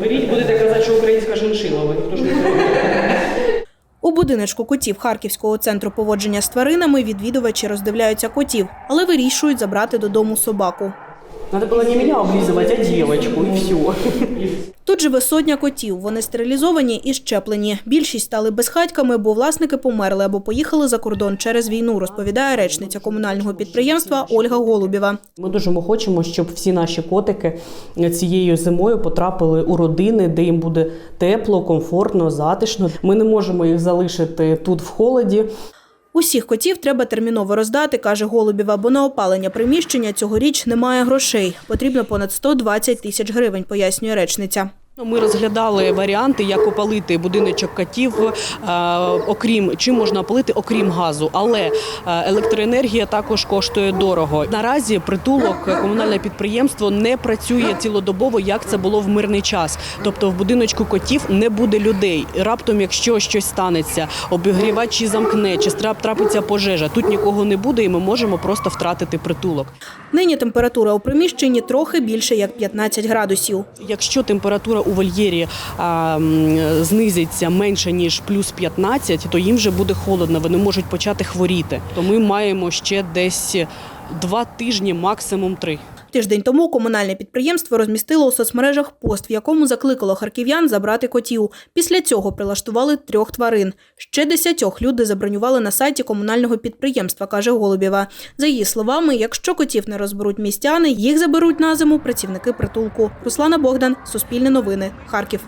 Беріть, будете казати, що українська шиншила, ви ніхто ж не. У будиночку котів Харківського центру поводження з тваринами відвідувачі роздивляються котів, але вирішують забрати додому собаку. Надо было не меня облизывать, а девочку, и все. Тут живе сотня котів. Вони стерилізовані і щеплені. Більшість стали безхатьками, бо власники померли або поїхали за кордон через війну, розповідає речниця комунального підприємства Ольга Голубєва. Ми дуже хочемо, щоб всі наші котики цією зимою потрапили у родини, де їм буде тепло, комфортно, затишно. Ми не можемо їх залишити тут в холоді. Усіх котів треба терміново роздати, каже Голубєва, бо на опалення приміщення цьогоріч немає грошей. Потрібно понад 120 тисяч гривень, пояснює речниця. Ну, Ми розглядали варіанти, як опалити будиночок котів, е, окрім чим можна опалити, окрім газу. Але е, електроенергія також коштує дорого. Наразі притулок комунальне підприємство не працює цілодобово, як це було в мирний час. Тобто в будиночку котів не буде людей. Раптом, якщо щось станеться, обігрівач чи замкне, чи трапиться пожежа, тут нікого не буде, і ми можемо просто втратити притулок. Нині температура у приміщенні трохи більше як 15 градусів. Якщо температура у вольєрі а, знизиться менше ніж плюс 15, то їм вже буде холодно, вони можуть почати хворіти. То ми маємо ще десь два тижні, максимум три. Тиждень тому комунальне підприємство розмістило у соцмережах пост, в якому закликало харків'ян забрати котів. Після цього прилаштували трьох тварин. Ще десятьох люди забронювали на сайті комунального підприємства, каже Голубєва. За її словами, якщо котів не розберуть містяни, їх заберуть на зиму працівники притулку. Руслана Богдан, Суспільне новини, Харків.